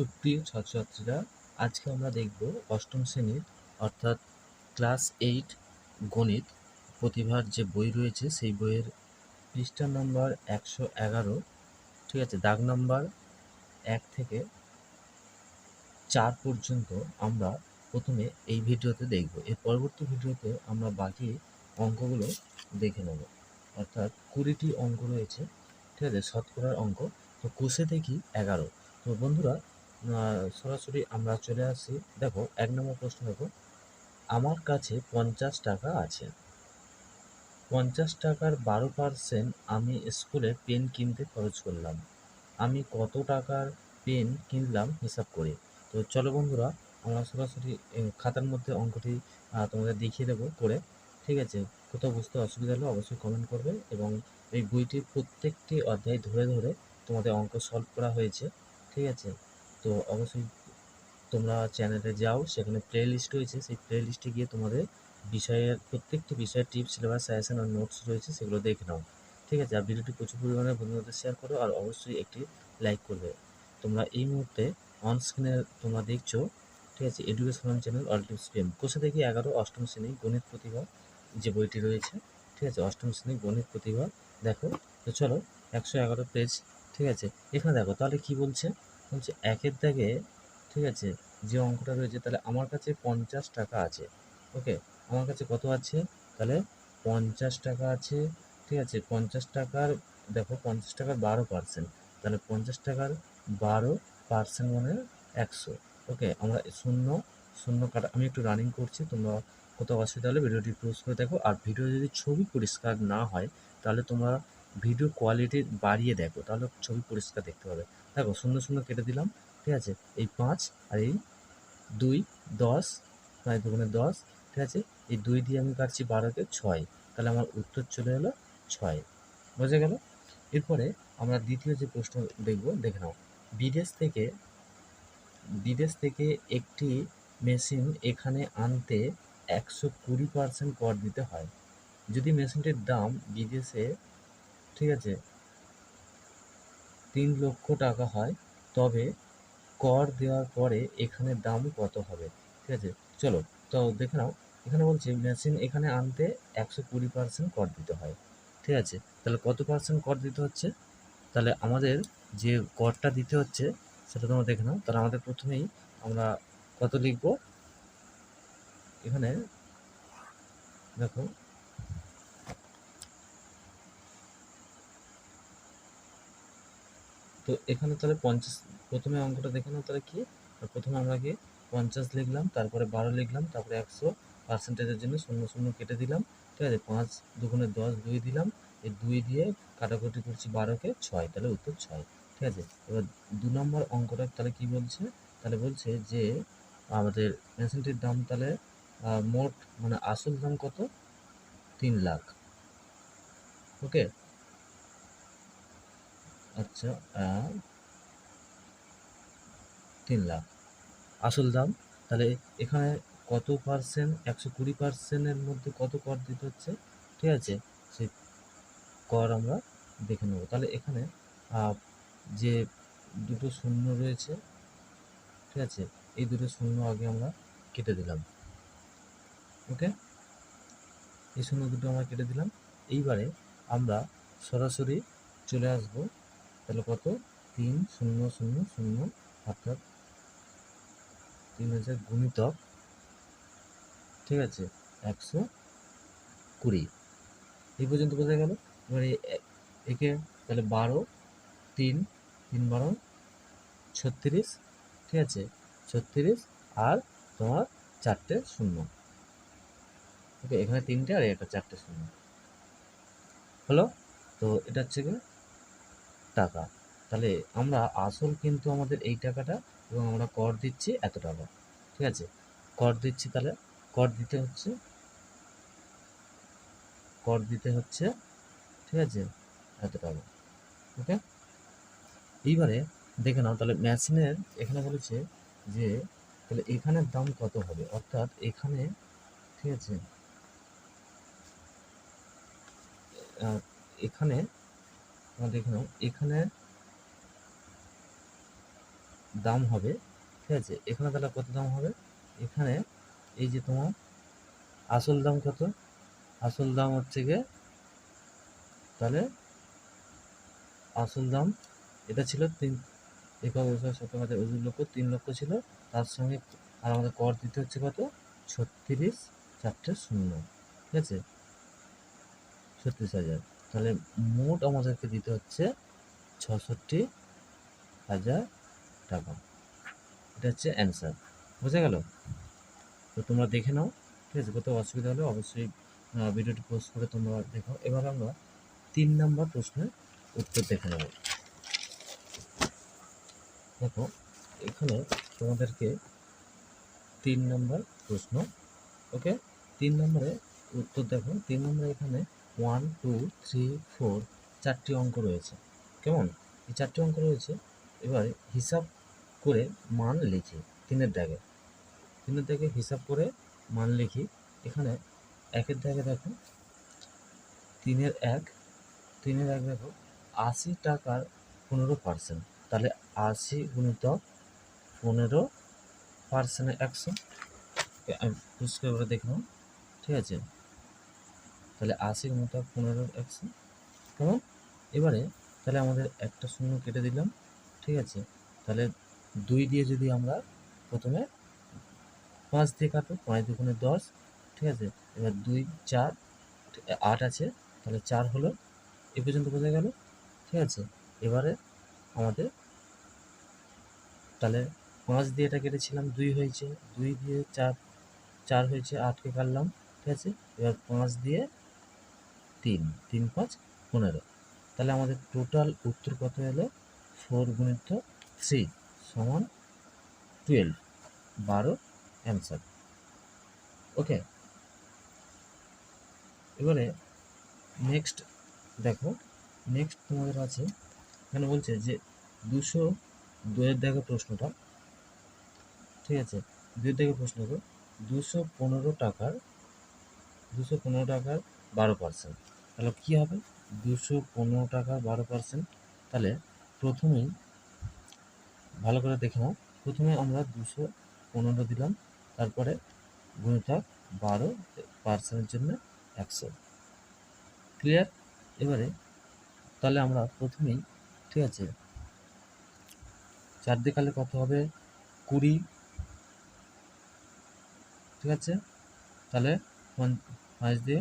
সুপ্রিয় ছাত্রছাত্রীরা, আজকে আমরা দেখব অষ্টম শ্রেণির অর্থাৎ ক্লাস এইট গণিত প্রতিভার যে বই রয়েছে, সেই বইয়ের পৃষ্ঠা নম্বর একশো এগারো। ঠিক আছে, দাগ নম্বর এক থেকে চার পর্যন্ত আমরা প্রথমে এই ভিডিওতে দেখব। এর পরবর্তী ভিডিওতে আমরা বাকি অঙ্কগুলো দেখে নেব। অর্থাৎ কুড়িটি অঙ্ক রয়েছে, ঠিক আছে, শতকরার অঙ্ক। তো কোষে দেখি এগারো। তো বন্ধুরা সরাসরি আমরা চলে আসি। দেখো, এক নম্বর প্রশ্ন দেখো। আমার কাছে পঞ্চাশ টাকা আছে। পঞ্চাশ টাকার বারো পার্সেন্ট আমি স্কুলে পেন কিনতে খরচ করলাম। আমি কত টাকার পেন কিনলাম হিসাব করে? তো চলো বন্ধুরা, আমরা সরাসরি খাতার মধ্যে অঙ্কটি তোমাদের দেখিয়ে দেবো করে। ঠিক আছে? কোথাও বুঝতে অসুবিধা হলে অবশ্যই কমেন্ট করবে এবং এই বইটির প্রত্যেকটি অধ্যায় ধরে ধরে তোমাদের অঙ্ক সলভ করা হয়েছে। ঠিক আছে? তো অবশ্যই তোমরা চ্যানেলে যাও, সেখানে প্লে লিস্ট রয়েছে। সেই প্লে লিস্টে গিয়ে তোমাদের বিষয়ের, প্রত্যেকটি বিষয়ের টিপস সিলেবাস সাজেশন আর নোটস রয়েছে, সেগুলো দেখে নাও। ঠিক আছে? আর ভিডিওটি প্রচুর পরিমাণে বন্ধুদের শেয়ার করো আর অবশ্যই একটি লাইক করবে। তোমরা এই মুহূর্তে অন স্ক্রিনে তোমরা দেখছ, ঠিক আছে? Educational channel all tips PM কোষে থেকে এগারো, অষ্টম শ্রেণি, গণিত প্রতিভা যে বইটি রয়েছে, ঠিক আছে? অষ্টম শ্রেণি, গণিত প্রতিভা। দেখো, তো চলো, একশো এগারো পেজ ঠিক আছে? এখানে দেখো, তাহলে কি বলছে? বলছে, একের দাগে, ঠিক আছে, যে অঙ্কটা রয়েছে, তাহলে আমার কাছে পঞ্চাশ টাকা আছে, ওকে? আমার কাছে কত আছে? তাহলে পঞ্চাশ টাকা আছে, ঠিক আছে, পঞ্চাশ টাকার, দেখো, পঞ্চাশ টাকার বারো পার্সেন্ট তাহলে পঞ্চাশ টাকার বারো পার্সেন্ট মানে একশো, ওকে? আমরা শূন্য শূন্য কাটা, আমি একটু রানিং করছি, তোমরা কোথাও অসুবিধা হলে ভিডিওটি ক্লোজ করে দেখো, আর ভিডিও যদি ছবি পরিষ্কার না হয়, তাহলে তোমরা ভিডিও কোয়ালিটি বাড়িয়ে দেখো, তাহলে ছবি পরিষ্কার দেখতে পাবে। দেখো শূন্য শূন্য কেটে দিলাম, ঠিক আছে? এই পাঁচ আর এই দুই, দশ, পাঁচ দুগুণে দশ, ঠিক আছে? এই দুই দিয়ে আমি কাটছি বারোকে ছয়। তাহলে আমার উত্তর চলে এলো ছয়। বোঝা গেল? এরপরে আমরা দ্বিতীয় যে প্রশ্ন দেখব, দেখে নাও। বিদেশ থেকে বিদেশ থেকে একটি মেশিন এখানে আনতে একশো কুড়ি পার্সেন্ট কর দিতে হয়। যদি মেশিনটির দাম বিদেশে, ঠিক আছে? তিন লক্ষ টাকা হয়, তবে কর দেওয়ার পরে এখানে দাম কত হবে? ঠিক আছে? চলো, তো দেখে নাও। এখানে বলছে মেশিন এখানে আনতে একশো কুড়ি পার্সেন্ট কর দিতে হয়। ঠিক আছে? তাহলে কত পার্সেন্ট কর দিতে হচ্ছে? তাহলে আমাদের যে করটা দিতে হচ্ছে, সেটা তোমরা দেখে নাও। তাহলে আমাদের প্রথমেই আমরা কত লিখব? এখানে দেখো তো এখানে তাহলে পঞ্চাশ, প্রথমে অঙ্কটা দেখে নাও তাহলে কি? প্রথমে আমরা কি পঞ্চাশ লিখলাম, তারপরে বারো লিখলাম, তারপরে একশো পার্সেন্টেজের জন্য শূন্য শূন্য কেটে দিলাম, ঠিক আছে? পাঁচ দুগুণে দশ দুই দিলাম, এই দুই দিয়ে কাটাকুটি করছি বারোকে ছয়, তাহলে উত্তর ছয়, ঠিক আছে? এবার দু নম্বর অঙ্কটা তাহলে কি বলছে? তাহলে বলছে যে আমাদের মেশিনটির দাম তাহলে মোট মানে আসল দাম কত? তিন লাখ, ওকে? আচ্ছা তিন লাখ। আসল দাম? তাহলে এখানে কত পার্সেন্ট একশো কুড়ি পার্সেন্টের মধ্যে কত কর দিতে হচ্ছে? ঠিক আছে, সেই কর আমরা দেখে নেব। তাহলে এখানে যে দুটো শূন্য রয়েছে, ঠিক আছে, এই দুটো শূন্য আগে আমরা কেটে দিলাম। ওকে? এই শূন্য দুটো আমরা কেটে দিলাম। এইবারে আমরা সরাসরি চলে আসব তাহলে কত? তিন শূন্য শূন্য শূন্য অর্থাৎ তিন হাজার গুণিতক, ঠিক আছে, একশো কুড়ি। এই পর্যন্ত বোঝা গেল? এবারে একে তাহলে বারো, তিন তিন বারো, ছত্রিশ, ঠিক আছে, ছত্রিশ আর তোমার চারটে শূন্য। ওকে, এখানে তিনটে আর একটা চারটে শূন্য। হলো? তো এটা হচ্ছে গিয়ে টাকা। তাহলে আমরা আসল কিন্তু আমাদের এই টাকাটা এবং আমরা কর দিচ্ছি এত টাকা। ঠিক আছে? কর দিচ্ছি তাহলে। কর দিতে হচ্ছে। কর দিতে হচ্ছে, ঠিক আছে? এত টাকা। ওকে? এইবারে দেখে নাও, তাহলে মেশিনের এখানে বলেছে যে, তাহলে এখানের দাম কত হবে? অর্থাৎ এখানে, ঠিক আছে? এখানে তোমরা দেখে নাও এখানে দাম হবে, ঠিক আছে? এখানে তাহলে কত দাম হবে? এখানে এই যে তোমার আসল দাম কত? আসল দাম হচ্ছে গিয়ে তাহলে আসল দাম এটা ছিল তিন, একক বছর সতেরো হাজার, ওজন লক্ষ তিন লক্ষ ছিল। তার সঙ্গে আর আমাদের কর দিতে হচ্ছে কত? ছত্রিশ চারটে শূন্য, ঠিক আছে? ছত্রিশ হাজার। তাহলে মোট আমাদেরকে দিতে হচ্ছে ছষট্টি হাজার টাকা। এটা হচ্ছে অ্যান্সার বোঝা গেল? তো তোমরা দেখে নাও, ঠিক আছে? কোথাও অসুবিধা হলে অবশ্যই ভিডিওটি পোস্ট করে তোমরা দেখো। এবার আমরা তিন নম্বর প্রশ্নের উত্তর দেখে নেব। দেখো, এখানে তোমাদেরকে তিন নম্বর প্রশ্ন ওকে তিন নম্বরে উত্তর দেখো। তিন নম্বরে এখানে ওয়ান টু থ্রি ফোর চারটি অঙ্ক রয়েছে। কেমন? এই চারটি অঙ্ক রয়েছে। এবার হিসাব করে মান লিখি তিনের দাগে। তিনের দাগে হিসাব করে মান লিখি। এখানে একের দাগে দেখো, তিনের এক তিনের এক দেখো, আশি টাকার পনেরো পার্সেন্ট তাহলে আশি গুণিতক পনেরো পার্সেন্টে একশো। আমি পরিষ্কার করে দেখলাম ঠিক আছে? তাহলে আশি গুণিতক পনেরো একশো কেমন এবারে তাহলে আমাদের একটা শূন্য কেটে দিলাম, ঠিক আছে? তাহলে দুই দিয়ে যদি আমরা প্রথমে পাঁচ দিয়ে কাটো, পাঁচ দুগুণে দশ, ঠিক আছে? এবার দুই, চার, আট আছে, তাহলে চার হলো, এ পর্যন্ত বোঝা গেল, ঠিক আছে? এবারে আমাদের তাহলে পাঁচ দিয়ে এটা কেটেছিলাম, দুই হয়েছে, দুই দিয়ে চার চার হয়েছে, আটকে কাটলাম, ঠিক আছে? এবার পাঁচ দিয়ে তিন তিন পাঁচ, পনেরো। তাহলে আমাদের টোটাল উত্তর কত এলো? ফোর গুণিত থ্রি সমান টুয়েলভ বারো অ্যান্সার ওকে এবারে নেক্সট দেখো নেক্সট তোমাদের আছে, এখানে বলছে যে দুশো দুয়ের দেখো প্রশ্নটা। ঠিক আছে? দুয়ের দেখে প্রশ্ন দুশো পনেরো টাকার, দুশো পনেরো টাকার বারো পার্সেন্ট তাহলে কী হবে? দুশো পনেরো টাকা বারো পার্সেন্ট তাহলে প্রথমেই ভালো করে দেখে নাও। প্রথমে আমরা দুশো পনেরো দিলাম। তারপরে গুণিতক বারো পার্সেন্টের জন্য একশো। ক্লিয়ার এবারে তাহলে আমরা প্রথমেই, ঠিক আছে, চার দিয়ে কালে কত হবে? কুড়ি। ঠিক আছে? তাহলে পাঁচ দিয়ে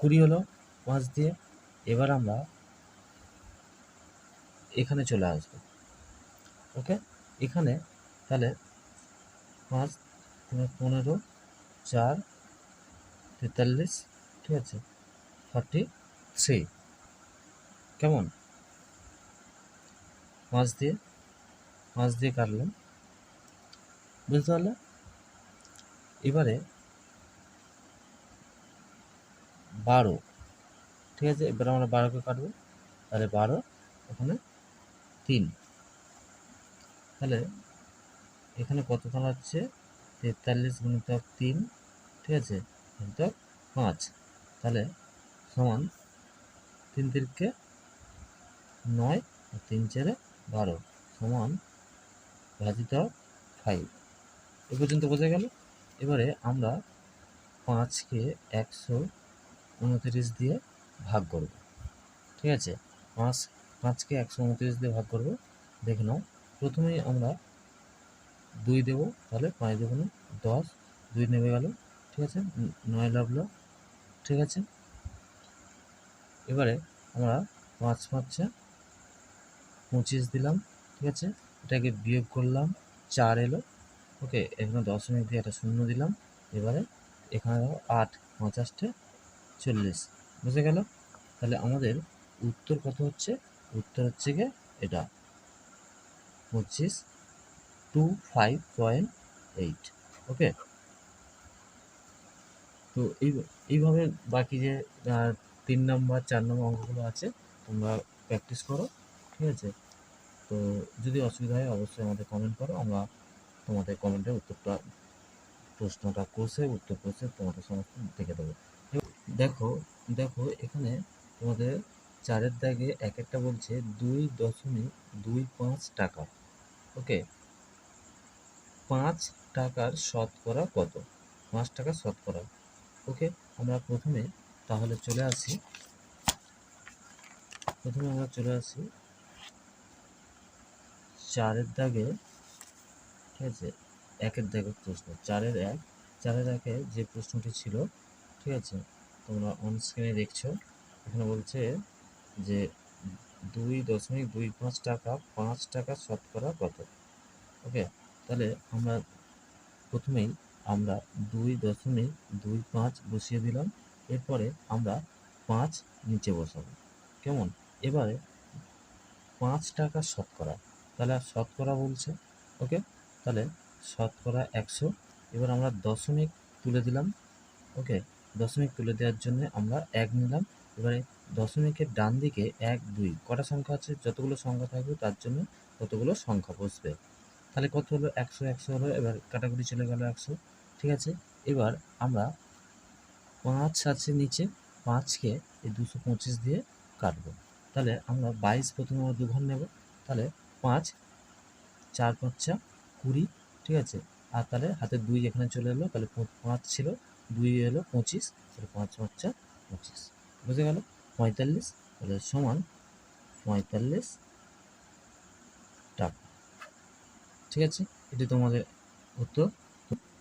কুড়ি হলো পাঁচ দিয়ে, এবার আমরা এখানে চলে আসব। ওকে? এখানে তাহলে পাঁচ পনেরো, চার, তেতাল্লিশ, ঠিক আছে? ফর্টি থ্রি কেমন? পাঁচ দিয়ে পাঁচ দিয়ে কাটলাম। বুঝতে পারলে? এবারে বারো। ঠিক আছে? এবার আমরা বারোকে কাটবো। তাহলে বারো ওখানে তিন। তাহলে এখানে কত দাঁড়াচ্ছে তেতাল্লিশ গুণিতক তিন, ঠিক আছে? গুণিতক পাঁচ। তাহলে সমান তিন তিরকে নয় আর তিন চারে বারো। সমান ভাজিত ফাইভ এ পর্যন্ত বোঝা গেল? এবারে আমরা পাঁচকে একশো উনত্রিশ দিয়ে ভাগ করব। ঠিক আছে? পাঁচ, পাঁচকে একশো উনত্রিশ দিয়ে ভাগ করব। দেখে নাও, প্রথমেই আমরা দুই দেবো, তাহলে পাঁচ দেবো না দশ, দুই নেমে গেল। ঠিক আছে? নয় লাগল ঠিক আছে? এবারে আমরা পাঁচ পাঁচে পঁচিশ দিলাম। ঠিক আছে? এটাকে বিয়োগ করলাম, চার এলো। ওকে, এখানে দশমিক দিয়ে একটা শূন্য দিলাম। এবারে এখানে আট, পঞ্চাশটে চল্লিশ। বুঝে গেল? তাহলে আমাদের উত্তর কত হচ্ছে? উত্তর হচ্ছে গিয়ে এটা। পঁচিশ two five point eight. Okay? তো এই, এইভাবে বাকি যে তিন নম্বর, চার নম্বর অঙ্কগুলো আছে, তোমরা প্র্যাকটিস করো, ঠিক আছে? তো যদি অসুবিধা হয়, অবশ্যই আমাদের কমেন্ট করো, আমরা তোমাদের কমেন্টের উত্তরটা, প্রশ্নটা কোর্সে উত্তর কোর্সে তোমাদের সমস্ত দেখে দেবো। দেখো দেখো, এখানে তোমাদের চারের দাগে এক একটা বলছে দুই দশমিক দুই পাঁচ টাকা। ওকে? পাঁচ টাকার শতকরা কত? পাঁচ টাকার শতকরা। ওকে? আমরা প্রথমে তাহলে চলে আসি। প্রথমে আমরা চলে আসি। চারের দাগে, ঠিক আছে? একের দাগের প্রশ্ন। চারের এক, চারের একে যে প্রশ্নটি ছিল, ঠিক আছে? তোমরা অন স্ক্রিনে দেখছ, এখানে বলছে যে দুই দশমিক দুই পাঁচ টাকা পাঁচ টাকা শতকরা কত? ওকে তাহলে আমরা প্রথমেই আমরা দুই দশমিক দুই পাঁচ বসিয়ে দিলাম, এরপরে আমরা পাঁচ নিচে বসাবো। কেমন? এবারে পাঁচ টাকা শতকরা, তাহলে শতকরা বলছে ওকে তাহলে শতকরা একশো, এবার আমরা দশমিক তুলে দিলাম ওকে দশমিক তুলে দেওয়ার জন্য আমরা এক নিলাম। এবারে দশমিকের ডান দিকে এক, দুই, কটা সংখ্যা আছে? যতগুলো সংখ্যা থাকবে তার জন্য ততগুলো সংখ্যা বসবে? তাহলে কত হলো? একশো একশো হলো। এবার কাটাকুটি চলে গেল একশো। ঠিক আছে? এবার আমরা পাঁচ আছে নিচে পাঁচকে এই দুশো পঁচিশ দিয়ে কাটবো। তাহলে আমরা বাইশ প্রথমে আমরা দুঘর নেব। তাহলে পাঁচ, চার, পাঁচা কুড়ি। ঠিক আছে? আর তাহলে হাতে দুই এখানে চলে এলো। তাহলে পাঁচ ছিল দুই এলো পঁচিশ, তাহলে পাঁচ পাঁচা পঁচিশ। বুঝে গেল? পঁয়তাল্লিশ, তাহলে সমান পঁয়তাল্লিশ টাকা। ঠিক আছে? এটি তোমাদের উত্তর।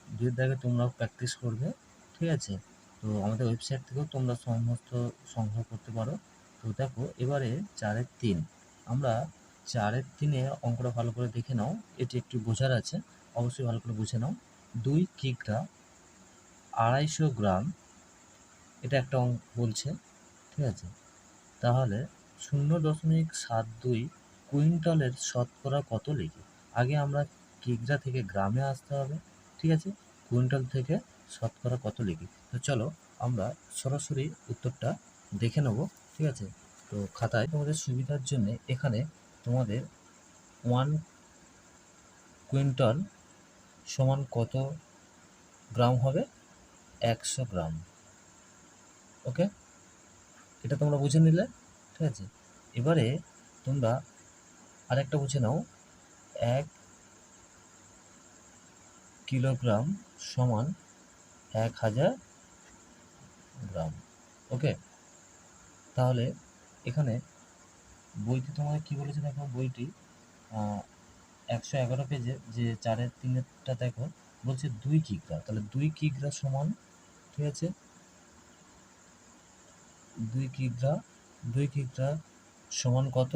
দুই দাগে তোমরাও প্র্যাকটিস করবে, ঠিক আছে? তো আমাদের ওয়েবসাইট থেকেও তোমরা সমস্ত সংগ্রহ করতে পারো। তো দেখো, এবারে চারের তিন। আমরা চারের তিনে অঙ্কটা ভালো করে দেখে নাও। এটি একটু বোঝার আছে। অবশ্যই ভালো করে বুঝে নাও। দুই কিগ্রা আড়াইশো গ্রাম, এটা একটা অঙ্ক বলছে, ঠিক আছে? তাহলে শূন্য দশমিক সাত দুই কুইন্টালের শতকরা কত লিখি? আগে আমরা কিগ্রা থেকে গ্রামে আসতে হবে, ঠিক আছে? কুইন্টাল থেকে শতকরা কত লিখি? তো চলো, আমরা সরাসরি উত্তরটা দেখে নেব, ঠিক আছে? তো খাতায় তোমাদের সুবিধার জন্য এখানে তোমাদের ওয়ান কুইন্টাল সমান কত গ্রাম হবে? একশো গ্রাম। ওকে এটা তোমরা বুঝে নিলে, ঠিক আছে? এবারে তোমরা আরেকটা বুঝে নাও। এক কিলোগ্রাম সমান এক হাজার গ্রাম। ওকে তাহলে এখানে বইটি তোমাদের কী বলেছে দেখো? বইটি একশো এগারো পেজে, যে চারের তিনেরটা দেখো, বলছে দুই কিগ্রা। তাহলে দুই কিগ্রা সমান ঠিক আছে দুই কিগ্রা দুই কিগ্রা সমান কত?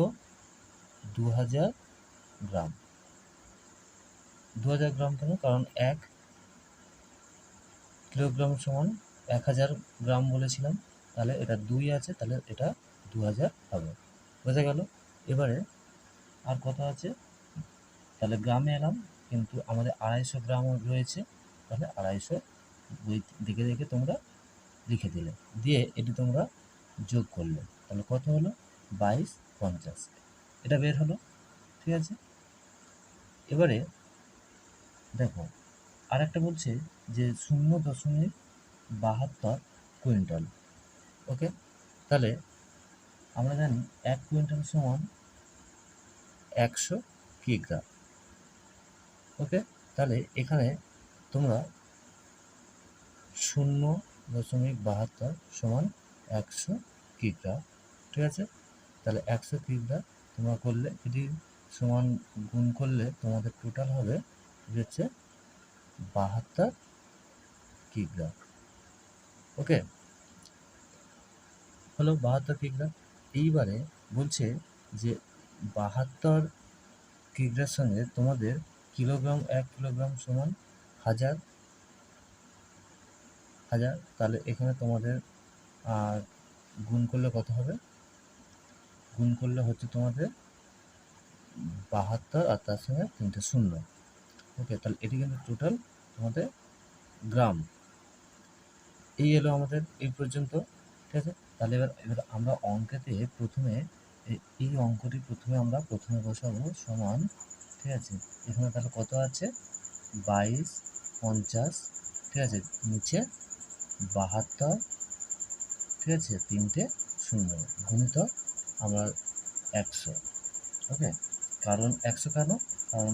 দু হাজার গ্রাম। দু হাজার গ্রাম কেন? কারণ এক কিলোগ্রাম সমান এক হাজার গ্রাম বলেছিলাম। তাহলে এটা দুই আছে, তাহলে এটা দু হাজার হবে। বোঝা গেল? এবারে আর কত আছে? তাহলে গ্রামে এলাম, কিন্তু আমাদের আড়াইশো গ্রাম রয়েছে, তাহলে আড়াইশো বই দেখে দেখে তোমরা লিখে দিলে। দিয়ে এটি তোমরা যোগ করলে। তাহলে কত হলো? বাইশ পঞ্চাশ। এটা বের হলো। ঠিক আছে? এবারে দেখো, আরেকটা বলছে যে শূন্য দশমিক বাহাত্তর কুইন্টাল। ওকে? তাহলে আমরা জানি এক কুইন্টাল সমান একশো কিগ্রা। ওকে? তাহলে এখানে তোমরা শূন্য দশমিক বাহাত্তর সমান একশো কিগ্রা ঠিক আছে? তাহলে একশো কিগ্রা তোমরা করলে, এটি সমান গুণ করলে তোমাদের টোটাল হবে হচ্ছে বাহাত্তর কিগ্রা ওকে হলো বাহাত্তর কিগ্রা এইবারে বলছে যে বাহাত্তর কিগ্রার সঙ্গে তোমাদের কিলোগ্রাম এক কিলোগ্রাম সমান হাজার হাজার, তাহলে এখানে তোমাদের গুণ করলে কত হবে? গুণ করলে হচ্ছে তোমাদের বাহাত্তর আর তার সঙ্গে তিনটে শূন্য। ওকে তাহলে এটি কিন্তু টোটাল তোমাদের গ্রাম। এই এলো আমাদের এই পর্যন্ত, ঠিক আছে? তাহলে এবার এবার আমরা অঙ্কেতে প্রথমে এই অঙ্কটি প্রথমে আমরা প্রথমে বসাবো সমান, ঠিক আছে? এখানে তাহলে কত আছে? বাইশ, পঞ্চাশ, ঠিক আছে? নিচে বাহাত্তর, ঠিক আছে? তিনটে শূন্য গুণিত আমরা একশো ওকে কারণ একশো কেন? কারণ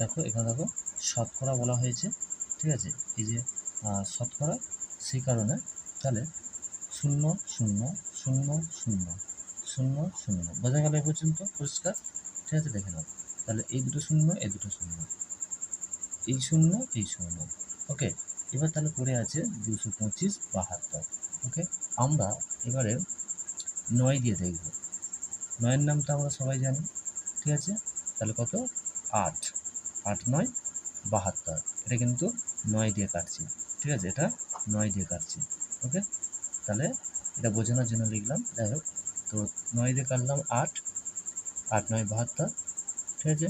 দেখো, এখানে দেখো, শতকরা বলা হয়েছে, ঠিক আছে? এই যে শতকরা, সেই কারণে তাহলে শূন্য শূন্য শূন্য শূন্য শূন্য শূন্য, বোঝা গেল এ পর্যন্ত? পরিষ্কার? ঠিক আছে, দেখে নাও। তাহলে এই দুটো শূন্য, এই দুটো শূন্য, এই শূন্য এই শূন্য ওকে এবার তাহলে পড়ে আছে দুশো পঁচিশ বাহাত্তর ওকে আমরা এবারে নয় দিয়ে দেখব। নয়ের নামটা আমরা সবাই জানি, ঠিক আছে? তাহলে কত? আট। আট নয়, বাহাত্তর। এটা কিন্তু নয় দিয়ে কাটছি, ঠিক আছে? এটা নয় দিয়ে কাটছি ওকে তাহলে এটা বোঝানোর জন্য লিখলাম, যাই হোক। তো নয় দিয়ে কাটলাম আট আট নয় বাহাত্তর, ঠিক আছে?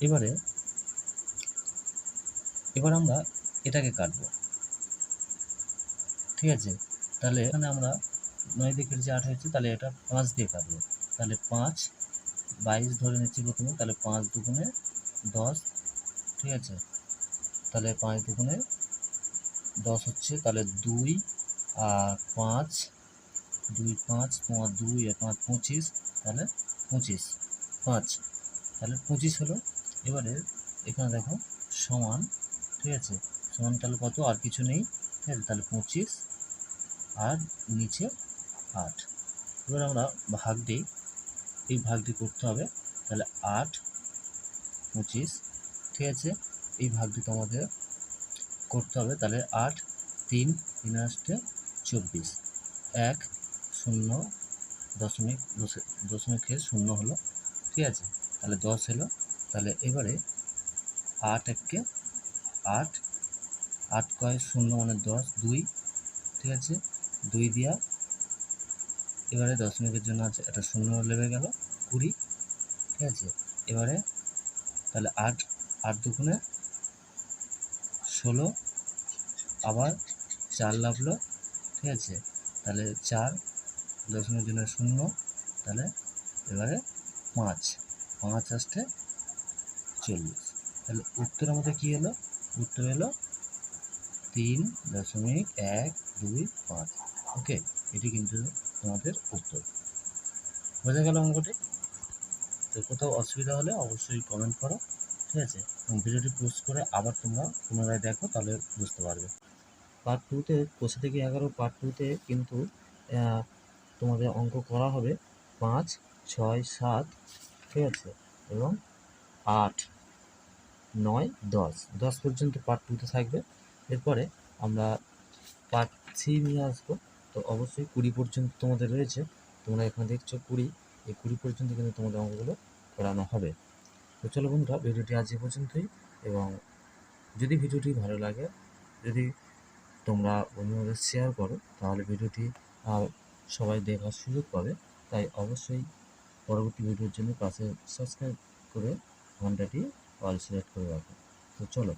এবারে, এবার আমরা এটাকে কাটবো। ঠিক আছে? তাহলে এখানে আমরা নয় দিয়ে যে আট হয়েছে, তাহলে এটা পাঁচ দিয়ে কাটবো। তাহলে পাঁচ, বাইশ ধরে নিচ্ছি প্রথমে, তাহলে পাঁচ দুগুণে দশ। ঠিক আছে? তাহলে পাঁচ দুগুণে দশ হচ্ছে, তাহলে দুই আর পাঁচ, দুই পাঁচ পাঁচ দুই আর পাঁচ পঁচিশ, তাহলে পঁচিশ, পাঁচ। তাহলে পঁচিশ হলো। এবারে এখানে দেখো সমান, ঠিক আছে? সমান তাহলে কত? আর কিছু নেই। ঠিক আছে, তাহলে পঁচিশ। আর নিচে আট। এবার আমরা ভাগ দিই। এই ভাগটি করতে হবে। তাহলে আট, পঁচিশ। ঠিক আছে? এই ভাগটি তোমাদের করতে হবে। তাহলে আট, তিন তিন আসতে চব্বিশ। এক, শূন্য, দশমিক, দশ- দশমিকের শূন্য হলো। ঠিক আছে? তাহলে দশ হলো। তাহলে এবারে আট এককে আট আট কয় শূন্য মানে দশ, দুই ঠিক আছে দুই দিয়া, এবারে দশমিকের জন্য আছে একটা শূন্য লেবে গেল, কুড়ি ঠিক আছে এবারে তাহলে আট আট দুগুণে ষোলো, আবার চার লাভলো ঠিক আছে তাহলে চার, দশমিকের জন্য শূন্য, তাহলে এবারে পাঁচ পাঁচ আসতে চল্লিশ। তাহলে উত্তর আমাদের কী হলো উত্তর হলো তিন দশমিক এক দুই পাঁচ। ওকে এটি কিন্তু তোমাদের উত্তর। বোঝা গেল অঙ্কটি? তো কোথাও অসুবিধা হলে অবশ্যই কমেন্ট করো, ঠিক আছে? এবং ভিডিওটি পোস্ট করে আবার তোমরা পুনরায় দেখো, তাহলে বুঝতে পারবে। পার্ট টুতে কোষে থেকে এগারো? পার্ট টুতে কিন্তু তোমাদের অঙ্ক করা হবে পাঁচ, ছয়, সাত, ঠিক আছে? এবং আট, নয়, দশ। দশ পর্যন্ত পার্ট টুতে থাকবে। এরপরে আমরা পার্ট থ্রি নিয়ে আসব। তো অবশ্যই কুড়ি পর্যন্ত তোমাদের রয়েছে। তোমরা এখানে দেখছ কুড়ি। এই কুড়ি পর্যন্ত কিন্তু তোমাদের অঙ্কগুলো করানো হবে। তো চলো বন্ধুরা, ভিডিওটি আজ এ পর্যন্তই। এবং যদি ভিডিওটি ভালো লাগে, যদি তোমরা বন্ধুদের শেয়ার করো, তাহলে ভিডিওটি সবাই দেখার সুযোগ পাবে। তাই অবশ্যই পরবর্তী ভিডিওর জন্য পাশে সাবস্ক্রাইব করে ঘন্টাটি অল সিলেক্ট করে রাখো। তো চলো।